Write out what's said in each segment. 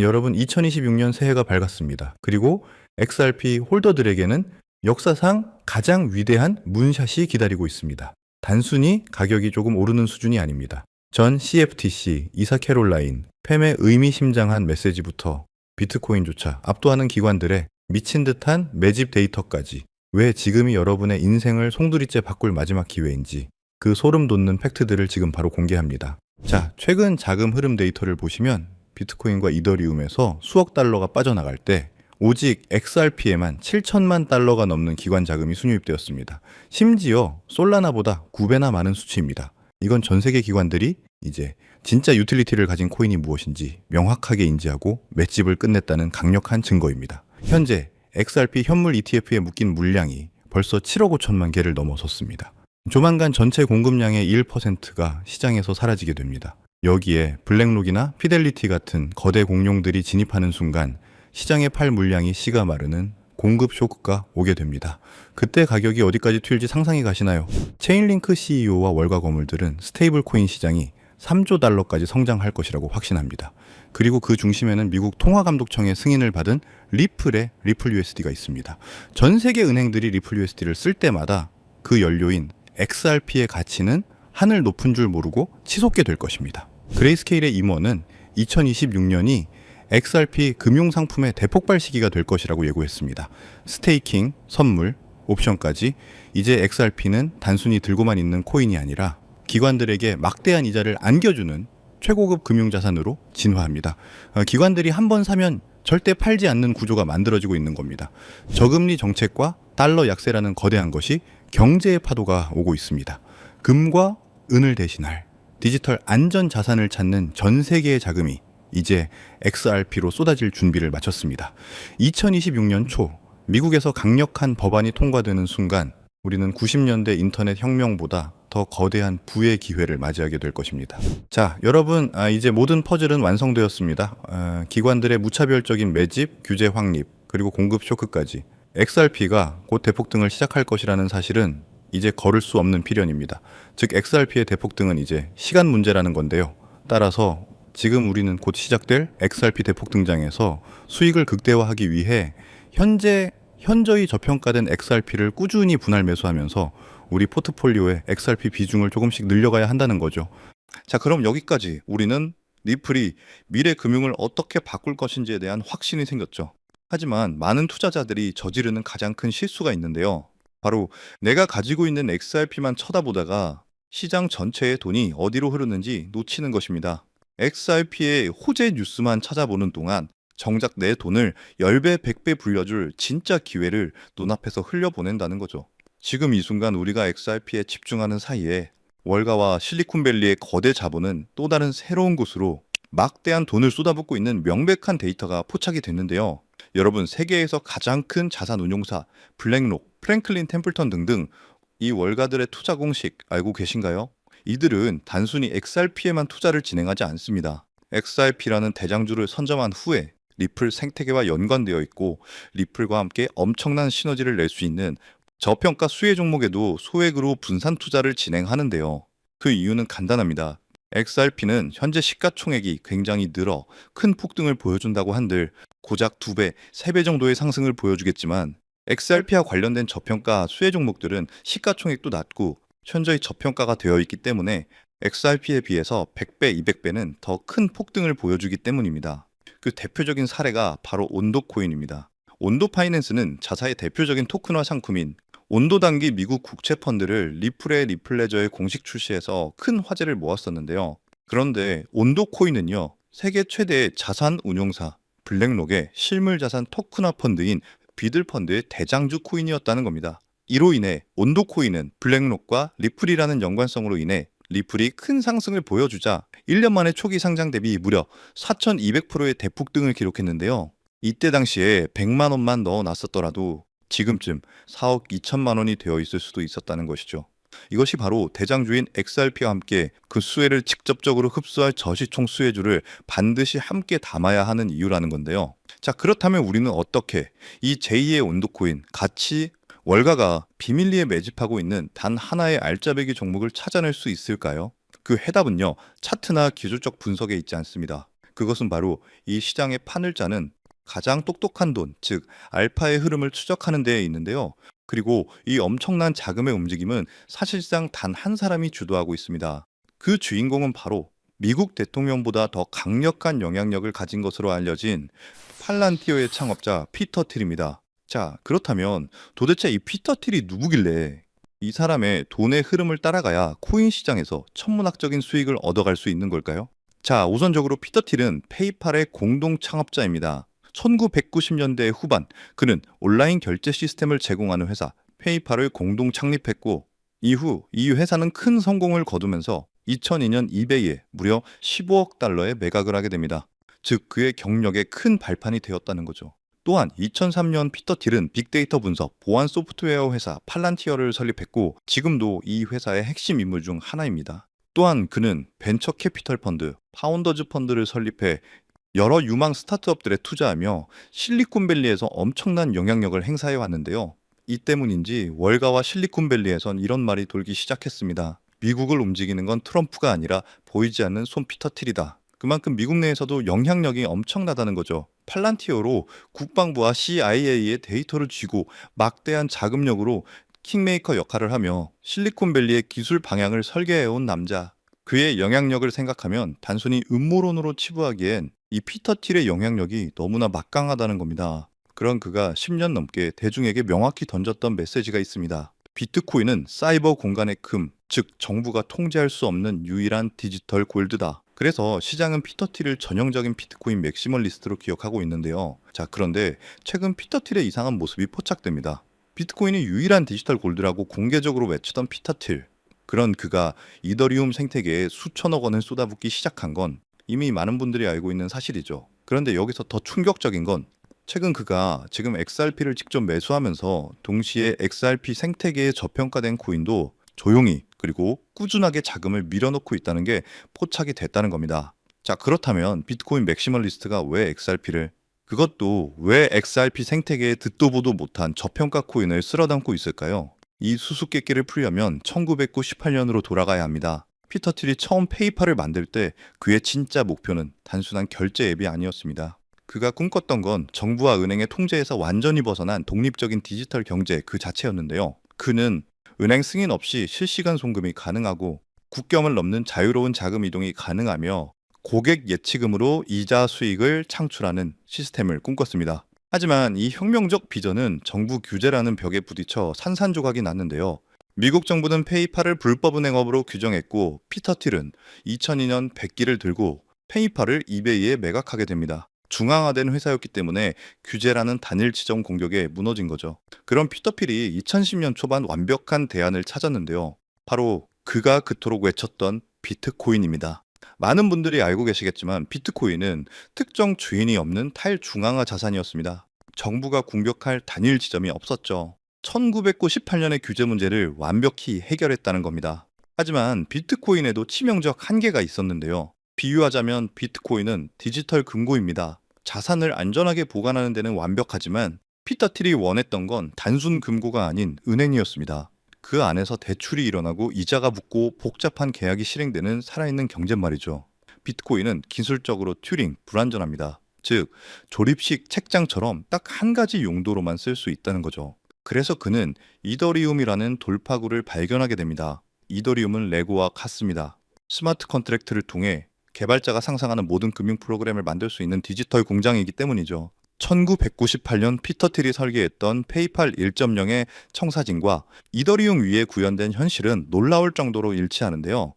여러분 2026년 새해가 밝았습니다. 그리고 XRP 홀더들에게는 역사상 가장 위대한 문샷이 기다리고 있습니다. 단순히 가격이 조금 오르는 수준이 아닙니다. 전 CFTC, 이사 캐롤라인, 팸의 의미심장한 메시지부터 비트코인조차 압도하는 기관들의 미친 듯한 매집 데이터까지 왜 지금이 여러분의 인생을 송두리째 바꿀 마지막 기회인지 그 소름 돋는 팩트들을 지금 바로 공개합니다. 자, 최근 자금 흐름 데이터를 보시면 비트코인과 이더리움에서 수억 달러가 빠져나갈 때 오직 XRP에만 7천만 달러가 넘는 기관 자금이 순유입되었습니다. 심지어 솔라나보다 9배나 많은 수치입니다. 이건 전 세계 기관들이 이제 진짜 유틸리티를 가진 코인이 무엇인지 명확하게 인지하고 맷집을 끝냈다는 강력한 증거입니다. 현재 XRP 현물 ETF에 묶인 물량이 벌써 7억 5천만 개를 넘어섰습니다. 조만간 전체 공급량의 1%가 시장에서 사라지게 됩니다. 여기에 블랙록이나 피델리티 같은 거대 공룡들이 진입하는 순간 시장의 팔 물량이 씨가 마르는 공급 쇼크가 오게 됩니다. 그때 가격이 어디까지 튈지 상상이 가시나요? 체인링크 CEO와 월가 거물들은 스테이블 코인 시장이 3조 달러까지 성장할 것이라고 확신합니다. 그리고 그 중심에는 미국 통화감독청의 승인을 받은 리플의 리플 USD가 있습니다. 전 세계 은행들이 리플 USD를 쓸 때마다 그 연료인 XRP의 가치는 하늘 높은 줄 모르고 치솟게 될 것입니다. 그레이스케일의 임원은 2026년이 XRP 금융 상품의 대폭발 시기가 될 것이라고 예고했습니다. 스테이킹, 선물, 옵션까지 이제 XRP는 단순히 들고만 있는 코인이 아니라 기관들에게 막대한 이자를 안겨주는 최고급 금융자산으로 진화합니다. 어, 기관들이 한 번 사면 절대 팔지 않는 구조가 만들어지고 있는 겁니다. 저금리 정책과 달러 약세라는 거대한 것이 경제의 파도가 오고 있습니다. 금과 은을 대신할 디지털 안전 자산을 찾는 전 세계의 자금이 이제 XRP로 쏟아질 준비를 마쳤습니다. 2026년 초 미국에서 강력한 법안이 통과되는 순간 우리는 90년대 인터넷 혁명보다 더 거대한 부의 기회를 맞이하게 될 것입니다. 자, 여러분, 아, 이제 모든 퍼즐은 완성되었습니다. 아, 기관들의 무차별적인 매집, 규제 확립, 그리고 공급 쇼크까지 XRP가 곧 대폭등을 시작할 것이라는 사실은 이제 걸을 수 없는 필연입니다. 즉, XRP의 대폭등은 이제 시간 문제라는 건데요. 따라서 지금 우리는 곧 시작될 XRP 대폭 등장에서 수익을 극대화하기 위해 현재 현저히 저평가된 XRP를 꾸준히 분할 매수하면서 우리 포트폴리오의 XRP 비중을 조금씩 늘려가야 한다는 거죠. 자, 그럼 여기까지 우리는 리플이 미래 금융을 어떻게 바꿀 것인지에 대한 확신이 생겼죠. 하지만 많은 투자자들이 저지르는 가장 큰 실수가 있는데요. 바로 내가 가지고 있는 XRP만 쳐다보다가 시장 전체의 돈이 어디로 흐르는지 놓치는 것입니다. XRP의 호재 뉴스만 찾아보는 동안 정작 내 돈을 10배, 100배 불려줄 진짜 기회를 눈앞에서 흘려보낸다는 거죠. 지금 이 순간 우리가 XRP에 집중하는 사이에 월가와 실리콘밸리의 거대 자본은 또 다른 새로운 곳으로 막대한 돈을 쏟아붓고 있는 명백한 데이터가 포착이 됐는데요. 여러분, 세계에서 가장 큰 자산 운용사 블랙록, 프랭클린 템플턴 등등 이 월가들의 투자 공식 알고 계신가요? 이들은 단순히 XRP에만 투자를 진행하지 않습니다. XRP라는 대장주를 선점한 후에 리플 생태계와 연관되어 있고 리플과 함께 엄청난 시너지를 낼 수 있는 저평가 수혜 종목에도 소액으로 분산 투자를 진행하는데요. 그 이유는 간단합니다. XRP는 현재 시가총액이 굉장히 늘어 큰 폭등을 보여준다고 한들 고작 2배, 3배 정도의 상승을 보여주겠지만 XRP와 관련된 저평가 수혜 종목들은 시가총액도 낮고 현저히 저평가가 되어 있기 때문에 XRP에 비해서 100배, 200배는 더 큰 폭등을 보여주기 때문입니다. 그 대표적인 사례가 바로 온도 코인입니다. 온도 파이낸스는 자사의 대표적인 토큰화 상품인 온도 단기 미국 국채 펀드를 리플의 리플레저에 공식 출시해서 큰 화제를 모았었는데요. 그런데 온도 코인은요, 세계 최대의 자산 운용사 블랙록의 실물 자산 토큰화 펀드인 비들 펀드의 대장주 코인이었다는 겁니다. 이로 인해 온도 코인은 블랙록과 리플이라는 연관성으로 인해 리플이 큰 상승을 보여주자 1년 만에 초기 상장 대비 무려 4,200%의 대폭등을 기록했는데요. 이때 당시에 100만 원만 넣어 놨었더라도 지금쯤 4억 2천만 원이 되어 있을 수도 있었다는 것이죠. 이것이 바로 대장주인 XRP와 함께 그 수혜를 직접적으로 흡수할 저시총 수혜주를 반드시 함께 담아야 하는 이유라는 건데요. 자, 그렇다면 우리는 어떻게 이 제2의 온도코인 같이 월가가 비밀리에 매집하고 있는 단 하나의 알짜배기 종목을 찾아낼 수 있을까요? 그 해답은요, 차트나 기술적 분석에 있지 않습니다. 그것은 바로 이 시장의 판을 짜는 가장 똑똑한 돈, 즉 알파의 흐름을 추적하는 데에 있는데요. 그리고 이 엄청난 자금의 움직임은 사실상 단 한 사람이 주도하고 있습니다. 그 주인공은 바로 미국 대통령보다 더 강력한 영향력을 가진 것으로 알려진 팔란티오의 창업자 피터 틸입니다. 자, 그렇다면 도대체 이 피터 틸이 누구길래 이 사람의 돈의 흐름을 따라가야 코인 시장에서 천문학적인 수익을 얻어갈 수 있는 걸까요? 자, 우선적으로 피터 틸은 페이팔의 공동 창업자입니다. 1990년대 후반 그는 온라인 결제 시스템을 제공하는 회사 페이팔을 공동 창립했고 이후 이 회사는 큰 성공을 거두면서 2002년 이베이에 무려 15억 달러에 매각을 하게 됩니다. 즉 그의 경력에 큰 발판이 되었다는 거죠. 또한 2003년 피터 틸은 빅데이터 분석, 보안 소프트웨어 회사 팔란티어를 설립했고 지금도 이 회사의 핵심 인물 중 하나입니다. 또한 그는 벤처 캐피털 펀드, 파운더즈 펀드를 설립해 여러 유망 스타트업들에 투자하며 실리콘밸리에서 엄청난 영향력을 행사해 왔는데요. 이 때문인지 월가와 실리콘밸리에선 이런 말이 돌기 시작했습니다. 미국을 움직이는 건 트럼프가 아니라 보이지 않는 손 피터 틸이다. 그만큼 미국 내에서도 영향력이 엄청나다는 거죠. 팔란티어로 국방부와 CIA의 데이터를 쥐고 막대한 자금력으로 킹메이커 역할을 하며 실리콘밸리의 기술 방향을 설계해온 남자. 그의 영향력을 생각하면 단순히 음모론으로 치부하기엔 이 피터 틸의 영향력이 너무나 막강하다는 겁니다. 그런 그가 10년 넘게 대중에게 명확히 던졌던 메시지가 있습니다. 비트코인은 사이버 공간의 금, 즉 정부가 통제할 수 없는 유일한 디지털 골드다. 그래서 시장은 피터 틸을 전형적인 비트코인 맥시멀리스트로 기억하고 있는데요. 자, 그런데 최근 피터 틸의 이상한 모습이 포착됩니다. 비트코인이 유일한 디지털 골드라고 공개적으로 외치던 피터 틸. 그런 그가 이더리움 생태계에 수천억 원을 쏟아붓기 시작한 건 이미 많은 분들이 알고 있는 사실이죠. 그런데 여기서 더 충격적인 건 최근 그가 지금 XRP를 직접 매수하면서 동시에 XRP 생태계에 저평가된 코인도 조용히 그리고 꾸준하게 자금을 밀어넣고 있다는 게 포착이 됐다는 겁니다. 자, 그렇다면 비트코인 맥시멀리스트가 왜 XRP를 그것도 왜 XRP 생태계에 듣도 보도 못한 저평가 코인을 쓸어 담고 있을까요? 이 수수께끼를 풀려면 1998년으로 돌아가야 합니다. 피터 틸이 처음 페이팔을 만들 때 그의 진짜 목표는 단순한 결제 앱이 아니었습니다. 그가 꿈꿨던 건 정부와 은행의 통제에서 완전히 벗어난 독립적인 디지털 경제 그 자체였는데요. 그는 은행 승인 없이 실시간 송금이 가능하고 국경을 넘는 자유로운 자금 이동이 가능하며 고객 예치금으로 이자 수익을 창출하는 시스템을 꿈꿨습니다. 하지만 이 혁명적 비전은 정부 규제라는 벽에 부딪혀 산산조각이 났는데요. 미국 정부는 페이팔을 불법 은행업으로 규정했고 피터 틸은 2002년 백기를 들고 페이팔을 이베이에 매각하게 됩니다. 중앙화된 회사였기 때문에 규제라는 단일 지정 공격에 무너진 거죠. 그런 피터필이 2010년 초반 완벽한 대안을 찾았는데요. 바로 그가 그토록 외쳤던 비트코인입니다. 많은 분들이 알고 계시겠지만 비트코인은 특정 주인이 없는 탈중앙화 자산이었습니다. 정부가 공격할 단일 지점이 없었죠. 1998년의 규제 문제를 완벽히 해결했다는 겁니다. 하지만 비트코인에도 치명적 한계가 있었는데요. 비유하자면 비트코인은 디지털 금고입니다. 자산을 안전하게 보관하는 데는 완벽하지만 피터 틸이 원했던 건 단순 금고가 아닌 은행이었습니다. 그 안에서 대출이 일어나고 이자가 붙고 복잡한 계약이 실행되는 살아있는 경제 말이죠. 비트코인은 기술적으로 튜링, 불완전합니다. 즉, 조립식 책장처럼 딱 한 가지 용도로만 쓸 수 있다는 거죠. 그래서 그는 이더리움이라는 돌파구를 발견하게 됩니다. 이더리움은 레고와 같습니다. 스마트 컨트랙트를 통해 개발자가 상상하는 모든 금융 프로그램을 만들 수 있는 디지털 공장이기 때문이죠. 1998년 피터 틸이 설계했던 페이팔 1.0의 청사진과 이더리움 위에 구현된 현실은 놀라울 정도로 일치하는데요.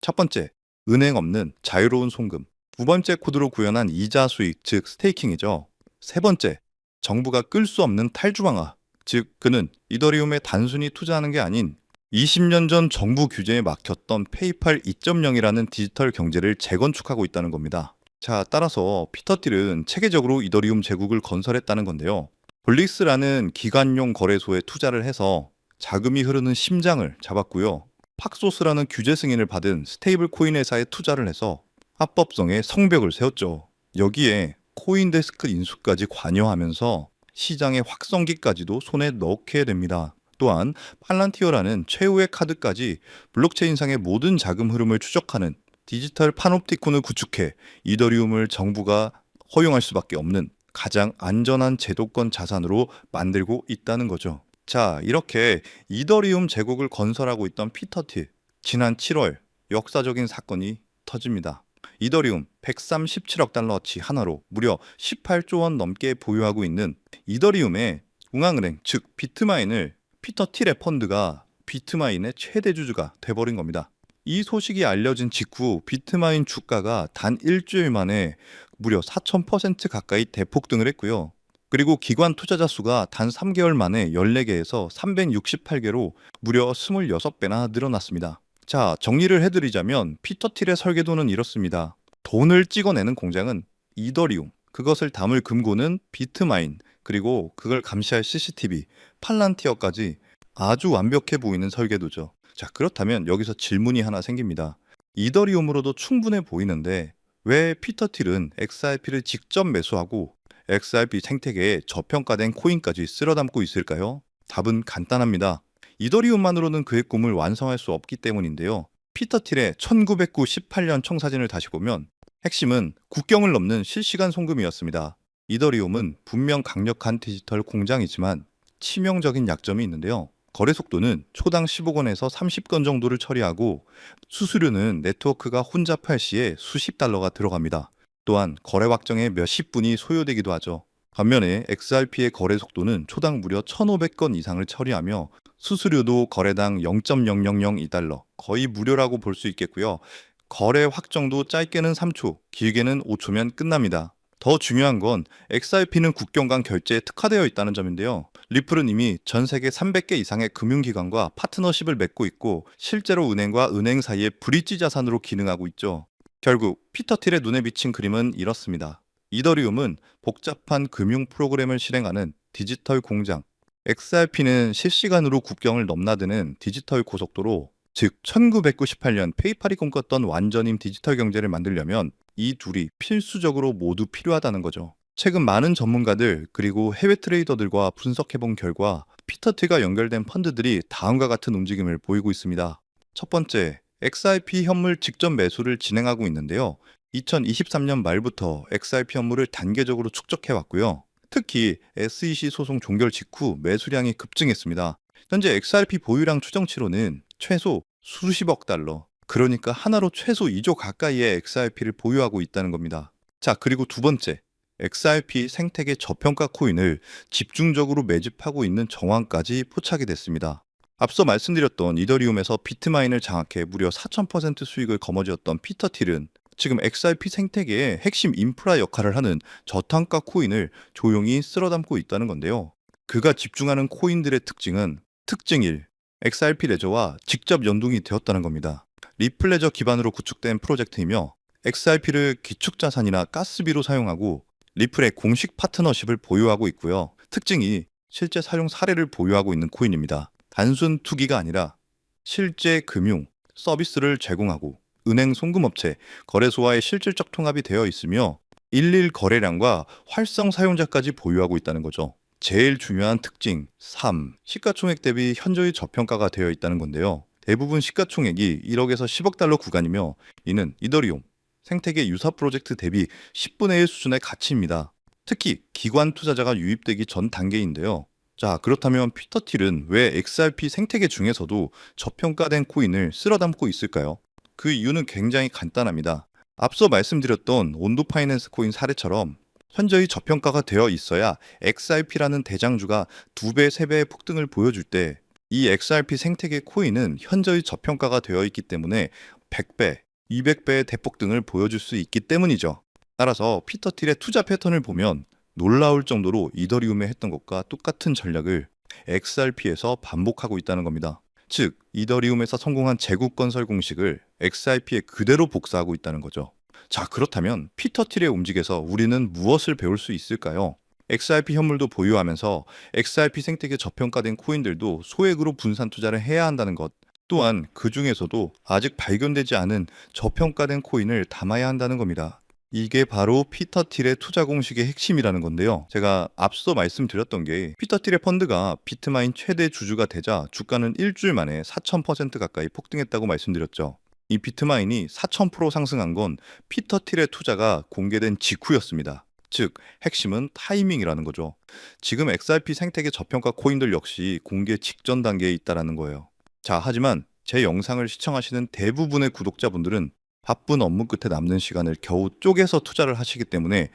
첫 번째, 은행 없는 자유로운 송금. 두 번째 코드로 구현한 이자 수익, 즉 스테이킹이죠. 세 번째, 정부가 끌 수 없는 탈중앙화. 즉 그는 이더리움에 단순히 투자하는 게 아닌 20년 전 정부 규제에 막혔던 페이팔 2.0이라는 디지털 경제를 재건축하고 있다는 겁니다. 자, 따라서 피터 틸은 체계적으로 이더리움 제국을 건설했다는 건데요. 블릭스라는 기관용 거래소에 투자를 해서 자금이 흐르는 심장을 잡았고요. 팍소스라는 규제 승인을 받은 스테이블 코인 회사에 투자를 해서 합법성의 성벽을 세웠죠. 여기에 코인데스크 인수까지 관여하면서 시장의 확성기까지도 손에 넣게 됩니다. 또한 팔란티어라는 최후의 카드까지 블록체인상의 모든 자금 흐름을 추적하는 디지털 파놉티콘을 구축해 이더리움을 정부가 허용할 수밖에 없는 가장 안전한 제도권 자산으로 만들고 있다는 거죠. 자, 이렇게 이더리움 제국을 건설하고 있던 피터 틸. 지난 7월 역사적인 사건이 터집니다. 이더리움 137억 달러어치 하나로 무려 18조 원 넘게 보유하고 있는 이더리움의 중앙은행 즉 비트마인을 피터 틸의 펀드가 비트마인의 최대 주주가 돼버린 겁니다. 이 소식이 알려진 직후 비트마인 주가가 단 일주일 만에 무려 4,000% 가까이 대폭등을 했고요. 그리고 기관 투자자 수가 단 3개월 만에 14개에서 368개로 무려 26배나 늘어났습니다. 자, 정리를 해드리자면 피터 틸의 설계도는 이렇습니다. 돈을 찍어내는 공장은 이더리움, 그것을 담을 금고는 비트마인, 그리고 그걸 감시할 CCTV, 팔란티어까지 아주 완벽해 보이는 설계도죠. 자, 그렇다면 여기서 질문이 하나 생깁니다. 이더리움으로도 충분해 보이는데 왜 피터 틸은 XRP를 직접 매수하고 XRP 생태계에 저평가된 코인까지 쓸어 담고 있을까요? 답은 간단합니다. 이더리움만으로는 그의 꿈을 완성할 수 없기 때문인데요. 피터 틸의 1998년 청사진을 다시 보면 핵심은 국경을 넘는 실시간 송금이었습니다. 이더리움은 분명 강력한 디지털 공장이지만 치명적인 약점이 있는데요. 거래 속도는 초당 15건에서 30건 정도를 처리하고 수수료는 네트워크가 혼잡할 시에 수십 달러가 들어갑니다. 또한 거래 확정에 몇십 분이 소요되기도 하죠. 반면에 XRP의 거래 속도는 초당 무려 1,500건 이상을 처리하며 수수료도 거래당 0.0002달러, 거의 무료라고 볼 수 있겠고요. 거래 확정도 짧게는 3초, 길게는 5초면 끝납니다. 더 중요한 건 XRP는 국경 간 결제에 특화되어 있다는 점인데요. 리플은 이미 전 세계 300개 이상의 금융기관과 파트너십을 맺고 있고 실제로 은행과 은행 사이의 브릿지 자산으로 기능하고 있죠. 결국 피터 틸의 눈에 비친 그림은 이렇습니다. 이더리움은 복잡한 금융 프로그램을 실행하는 디지털 공장, XRP는 실시간으로 국경을 넘나드는 디지털 고속도로, 즉 1998년 페이팔이 꿈꿨던 완전임 디지털 경제를 만들려면 이 둘이 필수적으로 모두 필요하다는 거죠. 최근 많은 전문가들 그리고 해외 트레이더들과 분석해본 결과 피터 틸과 연결된 펀드들이 다음과 같은 움직임을 보이고 있습니다. 첫 번째, XRP 현물 직접 매수를 진행하고 있는데요. 2023년 말부터 XRP 현물을 단계적으로 축적해 왔고요. 특히 SEC 소송 종결 직후 매수량이 급증했습니다. 현재 XRP 보유량 추정치로는 최소 수십억 달러, 그러니까 하나로 최소 2조 가까이의 XRP를 보유하고 있다는 겁니다. 자, 그리고 두 번째. XRP 생태계 저평가 코인을 집중적으로 매집하고 있는 정황까지 포착이 됐습니다. 앞서 말씀드렸던 이더리움에서 비트마인을 장악해 무려 4,000% 수익을 거머쥐었던 피터 틸은 지금 XRP 생태계의 핵심 인프라 역할을 하는 저탄가 코인을 조용히 쓸어 담고 있다는 건데요. 그가 집중하는 코인들의 특징은 특징 1. XRP 레저와 직접 연동이 되었다는 겁니다. 리플레저 기반으로 구축된 프로젝트이며 XRP를 기축자산이나 가스비로 사용하고 리플의 공식 파트너십을 보유하고 있고요. 특징이 실제 사용 사례를 보유하고 있는 코인입니다. 단순 투기가 아니라 실제 금융, 서비스를 제공하고 은행 송금업체, 거래소와의 실질적 통합이 되어 있으며 일일 거래량과 활성 사용자까지 보유하고 있다는 거죠. 제일 중요한 특징 3. 시가총액 대비 현저히 저평가가 되어 있다는 건데요. 대부분 시가총액이 1억에서 10억 달러 구간이며 이는 이더리움 생태계 유사 프로젝트 대비 10분의 1 수준의 가치입니다. 특히 기관 투자자가 유입되기 전 단계인데요. 자, 그렇다면 피터 틸은 왜 XRP 생태계 중에서도 저평가된 코인을 쓸어 담고 있을까요? 그 이유는 굉장히 간단합니다. 앞서 말씀드렸던 온도 파이낸스 코인 사례처럼 현저히 저평가가 되어 있어야 XRP라는 대장주가 2배, 3배의 폭등을 보여줄 때 이 XRP 생태계 코인은 현저히 저평가가 되어 있기 때문에 100배, 200배의 대폭등을 보여줄 수 있기 때문이죠. 따라서 피터 틸의 투자 패턴을 보면 놀라울 정도로 이더리움에 했던 것과 똑같은 전략을 XRP에서 반복하고 있다는 겁니다. 즉, 이더리움에서 성공한 제국 건설 공식을 XRP에 그대로 복사하고 있다는 거죠. 자, 그렇다면 피터 틸의 움직에서 우리는 무엇을 배울 수 있을까요? XRP 현물도 보유하면서 XRP 생태계 저평가된 코인들도 소액으로 분산 투자를 해야 한다는 것. 또한 그 중에서도 아직 발견되지 않은 저평가된 코인을 담아야 한다는 겁니다. 이게 바로 피터 틸의 투자 공식의 핵심이라는 건데요. 제가 앞서 말씀드렸던 게 피터 틸의 펀드가 비트마인 최대 주주가 되자 주가는 일주일 만에 4,000% 가까이 폭등했다고 말씀드렸죠. 이 비트마인이 4,000% 상승한 건 피터 틸의 투자가 공개된 직후였습니다. 즉, 핵심은 타이밍이라는 거죠. 지금 XRP 생태계 저평가 코인들 역시 공개 직전 단계에 있다라는 거예요. 자, 하지만 제 영상을 시청하시는 대부분의 구독자분들은 바쁜 업무 끝에 남는 시간을 겨우 쪼개서 투자를 하시기 때문에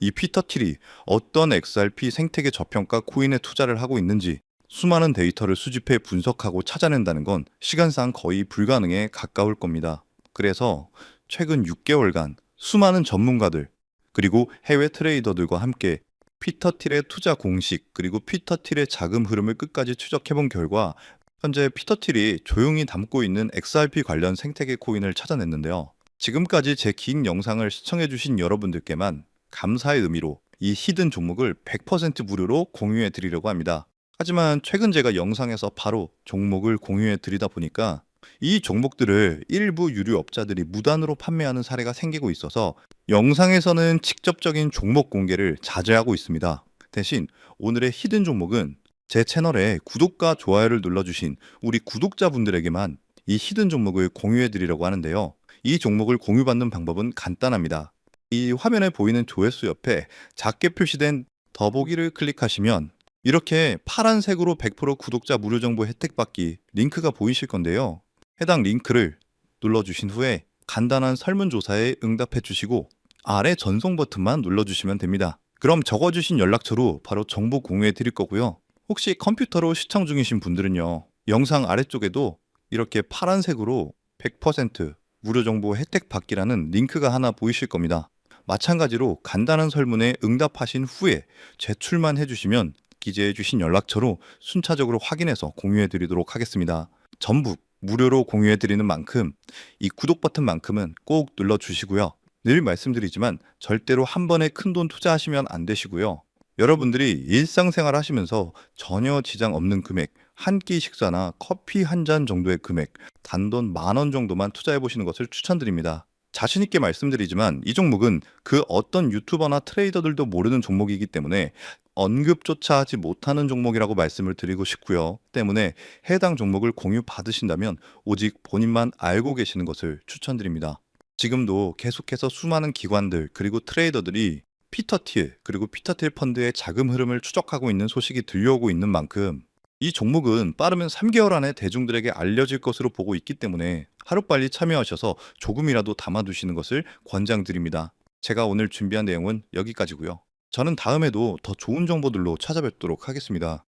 이 피터 틸이 어떤 XRP 생태계 저평가 코인에 투자를 하고 있는지 수많은 데이터를 수집해 분석하고 찾아낸다는 건 시간상 거의 불가능에 가까울 겁니다. 그래서 최근 6개월간 수많은 전문가들 그리고 해외 트레이더들과 함께 피터 틸의 투자 공식 그리고 피터 틸의 자금 흐름을 끝까지 추적해 본 결과 현재 피터 틸이 조용히 담고 있는 XRP 관련 생태계 코인을 찾아냈는데요. 지금까지 제 긴 영상을 시청해 주신 여러분들께만 감사의 의미로 이 히든 종목을 100% 무료로 공유해 드리려고 합니다. 하지만 최근 제가 영상에서 바로 종목을 공유해 드리다 보니까 이 종목들을 일부 유료업자들이 무단으로 판매하는 사례가 생기고 있어서 영상에서는 직접적인 종목 공개를 자제하고 있습니다. 대신 오늘의 히든 종목은 제 채널에 구독과 좋아요를 눌러주신 우리 구독자분들에게만 이 히든 종목을 공유해 드리려고 하는데요. 이 종목을 공유받는 방법은 간단합니다. 이 화면에 보이는 조회수 옆에 작게 표시된 더보기를 클릭하시면 이렇게 파란색으로 100% 구독자 무료 정보 혜택 받기 링크가 보이실 건데요. 해당 링크를 눌러주신 후에 간단한 설문조사에 응답해 주시고 아래 전송 버튼만 눌러주시면 됩니다. 그럼 적어주신 연락처로 바로 정보 공유해 드릴 거고요. 혹시 컴퓨터로 시청 중이신 분들은요. 영상 아래쪽에도 이렇게 파란색으로 100% 무료 정보 혜택 받기라는 링크가 하나 보이실 겁니다. 마찬가지로 간단한 설문에 응답하신 후에 제출만 해주시면 기재해 주신 연락처로 순차적으로 확인해서 공유해 드리도록 하겠습니다. 전부 무료로 공유해 드리는 만큼 이 구독 버튼만큼은 꼭 눌러 주시고요. 늘 말씀드리지만 절대로 한 번에 큰 돈 투자하시면 안 되시고요. 여러분들이 일상생활 하시면서 전혀 지장 없는 금액, 한 끼 식사나 커피 한 잔 정도의 금액, 단돈 만 원 정도만 투자해 보시는 것을 추천드립니다. 자신 있게 말씀드리지만 이 종목은 그 어떤 유튜버나 트레이더들도 모르는 종목이기 때문에 언급조차 하지 못하는 종목이라고 말씀을 드리고 싶고요. 때문에 해당 종목을 공유 받으신다면 오직 본인만 알고 계시는 것을 추천드립니다. 지금도 계속해서 수많은 기관들 그리고 트레이더들이 피터틸 그리고 피터틸 펀드의 자금 흐름을 추적하고 있는 소식이 들려오고 있는 만큼 이 종목은 빠르면 3개월 안에 대중들에게 알려질 것으로 보고 있기 때문에 하루빨리 참여하셔서 조금이라도 담아두시는 것을 권장드립니다. 제가 오늘 준비한 내용은 여기까지고요. 저는 다음에도 더 좋은 정보들로 찾아뵙도록 하겠습니다.